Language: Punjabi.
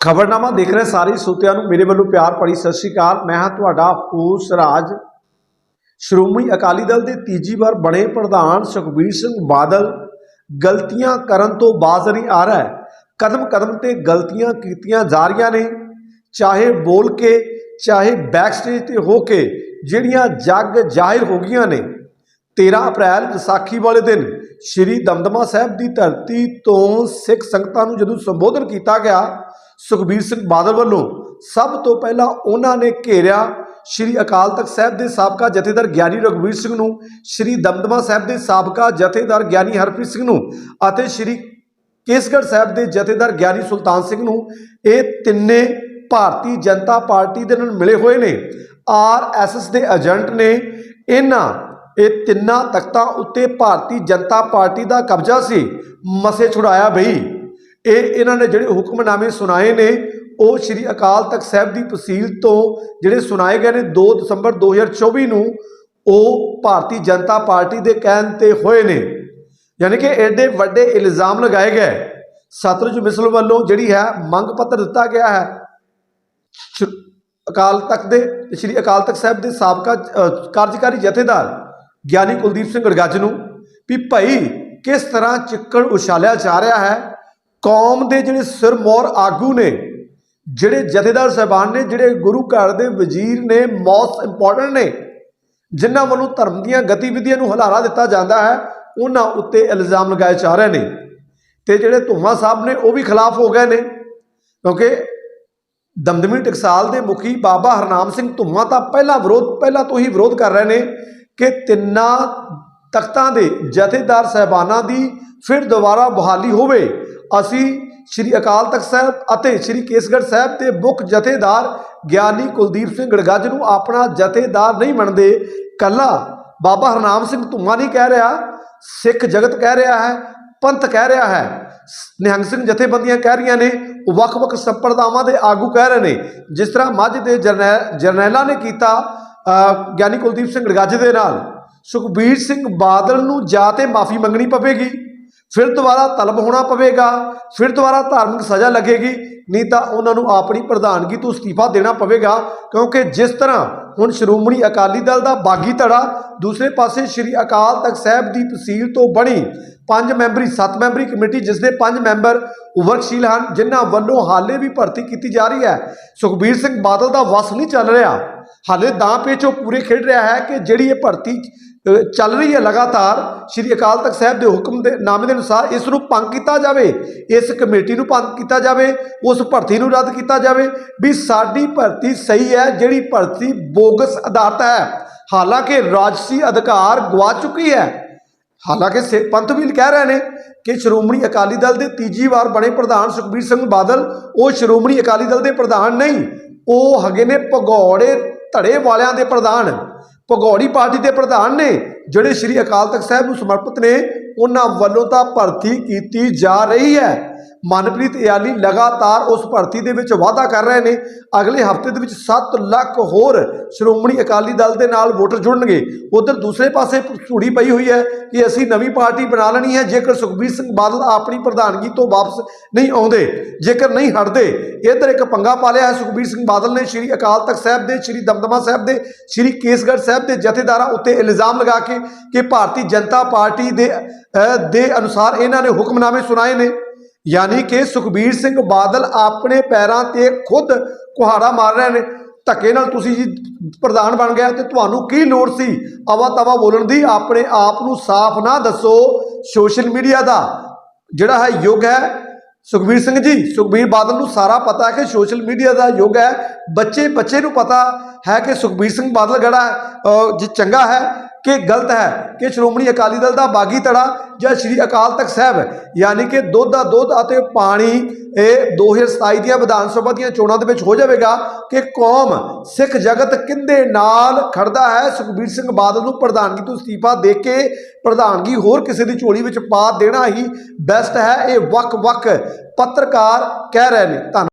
ਖਬਰਨਾਮਾ ਦੇਖ ਰਹੇ ਸਾਰੇ ਸੋਤਿਆਂ ਨੂੰ। ਮੇਰੇ ਵੱਲੋਂ ਪਿਆਰ ਭਰੀ ਸਤਿ ਸ਼੍ਰੀ ਅਕਾਲ। ਮੈਂ ਹਾਂ ਤੁਹਾਡਾ ਹੋਸ ਰਾਜ। ਸ਼੍ਰੋਮਣੀ ਅਕਾਲੀ ਦਲ ਦੇ ਤੀਜੀ ਵਾਰ ਬਣੇ ਪ੍ਰਧਾਨ ਸੁਖਬੀਰ ਸਿੰਘ ਬਾਦਲ ਗਲਤੀਆਂ ਕਰਨ ਤੋਂ ਬਾਜ਼ ਨਹੀਂ ਆ ਰਿਹਾ। ਹੈ ਕਦਮ ਕਦਮ ਤੇ ਗਲਤੀਆਂ ਕੀਤੀਆਂ ਜਾ ਰਹੀਆਂ ਨੇ। ਚਾਹੇ ਬੋਲ ਕੇ, ਚਾਹੇ ਬੈਕ ਸਟੇਜ ਤੇ ਹੋ ਕੇ ਜਿਹੜੀਆਂ ਜੱਗ ਜ਼ਾਹਿਰ ਹੋ ਗਈਆਂ ਨੇ। 13 ਅਪ੍ਰੈਲ ਵਿਸਾਖੀ ਵਾਲੇ ਦਿਨ ਸ਼੍ਰੀ ਦਮਦਮਾ ਸਾਹਿਬ ਦੀ ਧਰਤੀ ਤੋਂ ਸਿੱਖ ਸੰਗਤਾਂ ਨੂੰ ਜਦੋਂ ਸੰਬੋਧਨ ਕੀਤਾ ਗਿਆ ਸੁਖਬੀਰ ਸਿੰਘ ਬਾਦਲ ਵੱਲੋਂ ਸਭ ਤੋਂ ਪਹਿਲਾਂ ਉਹਨਾਂ ਨੇ ਘੇਰਿਆ ਸ਼੍ਰੀ ਅਕਾਲ ਤਖਤ ਸਾਹਿਬ ਦੇ ਸਾਬਕਾ ਜਥੇਦਾਰ ਗਿਆਨੀ ਰਘਵੀਰ ਸਿੰਘ ਨੂੰ, ਸ਼੍ਰੀ ਦਮਦਮਾ ਸਾਹਿਬ ਦੇ ਸਾਬਕਾ ਜਥੇਦਾਰ ਗਿਆਨੀ ਹਰਪ੍ਰੀਤ ਸਿੰਘ ਨੂੰ ਅਤੇ ਸ਼੍ਰੀ ਕੇਸਗੜ੍ਹ ਸਾਹਿਬ ਦੇ ਜਥੇਦਾਰ ਗਿਆਨੀ ਸੁਲਤਾਨ ਸਿੰਘ ਨੂੰ। ਇਹ ਤਿੰਨੇ ਭਾਰਤੀ ਜਨਤਾ ਪਾਰਟੀ ਦੇ ਨਾਲ ਮਿਲੇ ਹੋਏ ਨੇ। ਆਰਐਸਐਸ ਦੇ ਏਜੰਟ ਨੇ ਇਹਨਾਂ, ਇਹ ਤਿੰਨਾਂ ਤਖਤਾਂ ਉੱਤੇ ਭਾਰਤੀ ਜਨਤਾ ਪਾਰਟੀ ਦਾ ਕਬਜ਼ਾ ਸੀ। ਮਸੇ ਛੁਡਾਇਆ ਬਈ। ਇਹ ਇਹਨਾਂ ਨੇ ਜਿਹੜੇ ਹੁਕਮਨਾਮੇ ਸੁਣਾਏ ਨੇ, ਉਹ ਸ਼੍ਰੀ ਅਕਾਲ ਤਖਤ ਸਾਹਿਬ ਦੀ ਤਹਿਸੀਲ ਤੋਂ ਜਿਹੜੇ ਸੁਣਾਏ ਗਏ ਨੇ 2 ਦਸੰਬਰ 2024 ਨੂੰ, ਉਹ ਭਾਰਤੀ ਜਨਤਾ ਪਾਰਟੀ ਦੇ ਕਹਿਣ ਤੇ ਹੋਏ ਨੇ। ਯਾਨੀ ਕਿ ਐਡੇ ਵੱਡੇ ਇਲਜ਼ਾਮ ਲਗਾਏ ਗਏ। ਸਤਲੁਜ ਮਿਸਲ ਵੱਲੋਂ ਜਿਹੜੀ ਹੈ ਮੰਗ ਪੱਤਰ ਦਿੱਤਾ ਗਿਆ ਹੈ ਅਕਾਲ ਤਖਤ ਦੇ, ਸ਼੍ਰੀ ਅਕਾਲ ਤਖਤ ਸਾਹਿਬ ਦੇ ਸਾਬਕਾ ਕਾਰਜਕਾਰੀ ਜਥੇਦਾਰ ਗਿਆਨੀ ਕੁਲਦੀਪ ਸਿੰਘ ਗੜਗੱਜ ਨੂੰ ਵੀ ਭਾਈ ਕਿਸ ਤਰ੍ਹਾਂ ਚਿੱਕੜ ਉਛਾਲਿਆ ਜਾ ਰਿਹਾ ਹੈ ਕੌਮ ਦੇ ਜਿਹੜੇ ਸਿਰਮੌਰ ਆਗੂ ਨੇ, ਜਿਹੜੇ ਜਥੇਦਾਰ ਸਾਹਿਬਾਨ ਨੇ, ਜਿਹੜੇ ਗੁਰੂ ਘਰ ਦੇ ਵਜ਼ੀਰ ਨੇ ਮੋਸਟ ਇੰਪੋਰਟੈਂਟ ਨੇ, ਜਿਨ੍ਹਾਂ ਵੱਲੋਂ ਧਰਮ ਦੀਆਂ ਗਤੀਵਿਧੀਆਂ ਨੂੰ ਹਲਾਰਾ ਦਿੱਤਾ ਜਾਂਦਾ ਹੈ, ਉਹਨਾਂ ਉੱਤੇ ਇਲਜ਼ਾਮ ਲਗਾਏ ਜਾ ਰਹੇ ਨੇ। ਤੇ ਜਿਹੜੇ ਧੁਮਾ ਸਾਹਿਬ ਨੇ, ਉਹ ਵੀ ਖਿਲਾਫ ਹੋ ਗਏ ਨੇ। ਕਿਉਂਕਿ ਦਮਦਮੀ ਟਕਸਾਲ ਦੇ ਮੁਖੀ ਬਾਬਾ ਹਰਨਾਮ ਸਿੰਘ ਧੁਮਾ ਤਾਂ ਪਹਿਲਾ ਵਿਰੋਧ, ਪਹਿਲਾਂ ਤੋਂ ਹੀ ਵਿਰੋਧ ਕਰ ਰਹੇ ਨੇ ਕਿ ਤਿੰਨਾਂ ਤਖਤਾਂ ਦੇ ਜਥੇਦਾਰ ਸਹਿਬਾਨਾਂ ਦੀ ਫਿਰ ਦੁਬਾਰਾ ਬਹਾਲੀ ਹੋਵੇ। ਅਸੀਂ ਸ਼੍ਰੀ ਅਕਾਲ ਤਖਤ ਸਾਹਿਬ ਅਤੇ ਸ਼੍ਰੀ ਕੇਸਗੜ੍ਹ ਸਾਹਿਬ ਦੇ ਮੁੱਖ ਜਥੇਦਾਰ ਗਿਆਨੀ ਕੁਲਦੀਪ ਸਿੰਘ ਗੜਗੱਜ ਨੂੰ ਆਪਣਾ ਜਥੇਦਾਰ ਨਹੀਂ ਮੰਨਦੇ। ਕੱਲਾ ਬਾਬਾ ਹਰਨਾਮ ਸਿੰਘ ਧੁਮਾ ਨਹੀਂ ਕਹਿ ਰਿਹਾ, ਸਿੱਖ ਜਗਤ ਕਹਿ ਰਿਹਾ ਹੈ, ਪੰਥ ਕਹਿ ਰਿਹਾ ਹੈ। ਨਿਹੰਗ ਸਿੰਘ ਜਥੇਬੰਦੀਆਂ ਕਹਿ ਰਹੀਆਂ ਨੇ, ਵੱਖ-ਵੱਖ ਸੰਪਰਦਾਵਾਂ ਦੇ ਆਗੂ ਕਹਿ ਰਹੇ ਨੇ। ਜਿਸ ਤਰ੍ਹਾਂ ਮੱਝ ਦੇ ਜਰਨੈਲ ਜਰਨੈਲਾਂ ਨੇ ਕੀਤਾ ਗਿਆਨੀ ਕੁਲਦੀਪ ਸਿੰਘ ਗੜਗੱਜ ਦੇ ਨਾਲ। ਸੁਖਬੀਰ ਸਿੰਘ ਬਾਦਲ ਨੂੰ ਜਾ ਤੇ ਮਾਫੀ ਮੰਗਣੀ ਪਵੇਗੀ। ਫਿਰ ਦੁਬਾਰਾ ਤਲਬ ਹੋਣਾ ਪਵੇਗਾ, ਫਿਰ ਦੁਬਾਰਾ ਧਾਰਮਿਕ ਸਜ਼ਾ ਲੱਗੇਗੀ, ਨਹੀਂ ਤਾਂ ਉਹਨਾਂ ਨੂੰ ਆਪਣੀ ਪ੍ਰਧਾਨਗੀ ਤੋਂ ਅਸਤੀਫਾ ਦੇਣਾ ਪਵੇਗਾ, ਕਿਉਂਕਿ ਜਿਸ ਤਰ੍ਹਾਂ ਹੁਣ ਸ਼੍ਰੋਮਣੀ ਅਕਾਲੀ ਦਲ ਦਾ ਬਾਗੀ ਧੜਾ ਦੂਸਰੇ ਪਾਸੇ ਸ਼੍ਰੀ ਅਕਾਲ ਤਖਤ ਸਾਹਿਬ ਦੀ ਤਹਿਸੀਲ ਤੋਂ ਬਣੀ ਪੰਜ ਮੈਂਬਰੀ, ਸੱਤ ਮੈਂਬਰੀ ਕਮੇਟੀ, ਜਿਸ ਦੇ ਪੰਜ ਮੈਂਬਰ ਉਵਰਕਸ਼ੀਲ ਹਨ, ਜਿਨ੍ਹਾਂ ਵੱਲੋਂ ਹਾਲੇ ਵੀ ਭਰਤੀ ਕੀਤੀ ਜਾ ਰਹੀ ਹੈ। ਸੁਖਬੀਰ ਸਿੰਘ ਬਾਦਲ ਦਾ ਵਸ ਨਹੀਂ ਚੱਲ ਰਿਹਾ। ਹਾਲੇ ਦਾਂ ਉਹ ਪੂਰੇ ਖੇਡ ਰਿਹਾ ਹੈ ਕਿ ਜਿਹੜੀ ਇਹ ਭਰਤੀ ਚੱਲ ਰਹੀ ਹੈ ਲਗਾਤਾਰ, ਸ਼੍ਰੀ ਅਕਾਲ ਤਖਤ ਸਾਹਿਬ ਦੇ ਹੁਕਮ ਦੇ ਨਾਮੇ ਦੇ ਅਨੁਸਾਰ ਇਸ ਨੂੰ ਭੰਗ ਕੀਤਾ ਜਾਵੇ, ਇਸ ਕਮੇਟੀ ਨੂੰ ਭੰਗ ਕੀਤਾ ਜਾਵੇ, ਉਸ ਭਰਤੀ ਨੂੰ ਰੱਦ ਕੀਤਾ ਜਾਵੇ, ਵੀ ਸਾਡੀ ਭਰਤੀ ਸਹੀ ਹੈ, ਜਿਹੜੀ ਭਰਤੀ ਬੋਗਸ ਆਧਾਰਤ ਹੈ। ਹਾਲਾਂਕਿ ਰਾਜਸੀ ਅਧਿਕਾਰ ਗਵਾ ਚੁੱਕੀ ਹੈ। ਹਾਲਾਂਕਿ ਸੇ- ਪੰਥ ਵੀ ਕਹਿ ਰਹੇ ਨੇ ਕਿ ਸ਼੍ਰੋਮਣੀ ਅਕਾਲੀ ਦਲ ਦੇ ਤੀਜੀ ਵਾਰ ਬਣੇ ਪ੍ਰਧਾਨ ਸੁਖਬੀਰ ਸਿੰਘ ਬਾਦਲ, ਉਹ ਸ਼੍ਰੋਮਣੀ ਅਕਾਲੀ ਦਲ ਦੇ ਪ੍ਰਧਾਨ ਨਹੀਂ, ਉਹ ਹੈਗੇ ਨੇ ਭਗੌੜੇ ਧੜੇ ਵਾਲਿਆਂ ਦੇ ਪ੍ਰਧਾਨ, ਭਗੌੜੀ ਪਾਰਟੀ ਦੇ ਪ੍ਰਧਾਨ ਨੇ, ਜਿਹੜੇ ਸ਼੍ਰੀ ਅਕਾਲ ਤਖਤ ਸਾਹਿਬ ਨੂੰ ਸਮਰਪਿਤ ਨੇ, ਉਹਨਾਂ ਵੱਲੋਂ ਤਾਂ ਭਰਤੀ ਕੀਤੀ ਜਾ ਰਹੀ ਹੈ। ਮਨਪ੍ਰੀਤ ਇਆਲੀ ਲਗਾਤਾਰ ਉਸ ਭਰਤੀ ਦੇ ਵਿੱਚ ਵਾਅਦਾ ਕਰ ਰਹੇ ਨੇ। ਅਗਲੇ ਹਫ਼ਤੇ ਦੇ ਵਿੱਚ 7 ਲੱਖ ਹੋਰ ਸ਼੍ਰੋਮਣੀ ਅਕਾਲੀ ਦਲ ਦੇ ਨਾਲ ਵੋਟਰ ਜੁੜਨਗੇ। ਉਧਰ ਦੂਸਰੇ ਪਾਸੇ ਝੂੜੀ ਪਈ ਹੋਈ ਹੈ ਕਿ ਅਸੀਂ ਨਵੀਂ ਪਾਰਟੀ ਬਣਾ ਲੈਣੀ ਹੈ। ਜੇਕਰ ਸੁਖਬੀਰ ਸਿੰਘ ਬਾਦਲ ਆਪਣੀ ਪ੍ਰਧਾਨਗੀ ਤੋਂ ਵਾਪਸ ਨਹੀਂ ਆਉਂਦੇ, ਜੇਕਰ ਨਹੀਂ ਹਟਦੇ, ਇਧਰ ਇੱਕ ਪੰਗਾ ਪਾ ਲਿਆ ਹੈ ਸੁਖਬੀਰ ਸਿੰਘ ਬਾਦਲ ਨੇ। ਸ਼੍ਰੀ ਅਕਾਲ ਤਖਤ ਸਾਹਿਬ ਦੇ, ਸ਼੍ਰੀ ਦਮਦਮਾ ਸਾਹਿਬ ਦੇ, ਸ਼੍ਰੀ ਕੇਸਗੜ੍ਹ ਸਾਹਿਬ ਦੇ ਜਥੇਦਾਰਾਂ ਉੱਤੇ ਇਲਜ਼ਾਮ ਲਗਾ ਕੇ ਕਿ ਭਾਰਤੀ ਜਨਤਾ ਪਾਰਟੀ ਦੇ ਦੇ ਅਨੁਸਾਰ ਇਹਨਾਂ ਨੇ ਹੁਕਮਨਾਮੇ ਸੁਣਾਏ ਨੇ। ਯਾਨੀ ਕਿ ਸੁਖਬੀਰ ਸਿੰਘ ਬਾਦਲ ਆਪਣੇ ਪੈਰਾਂ ਤੇ ਖੁਦ ਕੁਹਾੜਾ ਮਾਰ ਰਹੇ ਨੇ। ਧੱਕੇ ਨਾਲ ਤੁਸੀਂ ਜੀ ਪ੍ਰਧਾਨ ਬਣ ਗਿਆ ਤੇ ਤੁਹਾਨੂੰ ਕੀ ਲੋੜ ਸੀ? ਆਵਾ ਤਵਾ ਬੋਲਣ ਦੀ ਆਪਣੇ ਆਪ ਨੂੰ ਸਾਫ਼ ਨਾ ਦੱਸੋ ਸੋਸ਼ਲ ਮੀਡੀਆ ਦਾ। ਜਿਹੜਾ ਹੈ ਯੁੱਗ ਹੈ। ਸੁਖਬੀਰ ਸਿੰਘ ਜੀ ਸੁਖਬੀਰ ਬਾਦਲ ਨੂੰ ਸਾਰਾ ਪਤਾ ਹੈ ਕਿ ਸੋਸ਼ਲ ਮੀਡੀਆ ਦਾ ਯੁੱਗ ਹੈ। ਬੱਚੇ ਬੱਚੇ ਨੂੰ ਪਤਾ ਹੈ ਕਿ ਸੁਖਬੀਰ ਸਿੰਘ ਬਾਦਲ ਜਿਹੜਾ ਅਹ, ਚੰਗਾ ਹੈ। ਕਿ ਗਲਤ ਹੈ ਕਿ ਸ਼੍ਰੋਮਣੀ ਅਕਾਲੀ ਦਲ ਦਾ ਬਾਗੀ ਧੜਾ ਜਾਂ ਸ਼੍ਰੀ ਅਕਾਲ ਤਖਤ ਸਾਹਿਬ, ਯਾਨੀ ਕਿ ਦੁੱਧ ਦਾ ਦੁੱਧ ਅਤੇ ਪਾਣੀ ਇਹ 2027 ਦੀਆਂ ਵਿਧਾਨ ਸਭਾ ਦੀਆਂ ਚੋਣਾਂ ਦੇ ਵਿੱਚ ਹੋ ਜਾਵੇਗਾ ਕਿ ਕੌਮ ਸਿੱਖ ਜਗਤ ਕਿੰਦੇ ਨਾਲ ਖੜਦਾ ਹੈ? ਸੁਖਬੀਰ ਸਿੰਘ ਬਾਦਲ ਨੂੰ ਪ੍ਰਧਾਨਗੀ ਤੋਂ ਅਸਤੀਫਾ ਦੇ ਕੇ ਪ੍ਰਧਾਨਗੀ ਹੋਰ ਕਿਸੇ ਦੀ ਝੋਲੀ ਵਿੱਚ ਪਾ ਦੇਣਾ ਹੀ ਬੈਸਟ ਹੈ। ਇਹ ਵੱਖ-ਵੱਖ ਪੱਤਰਕਾਰ ਕਹਿ ਰਹੇ ਨੇ। ਧੰਨ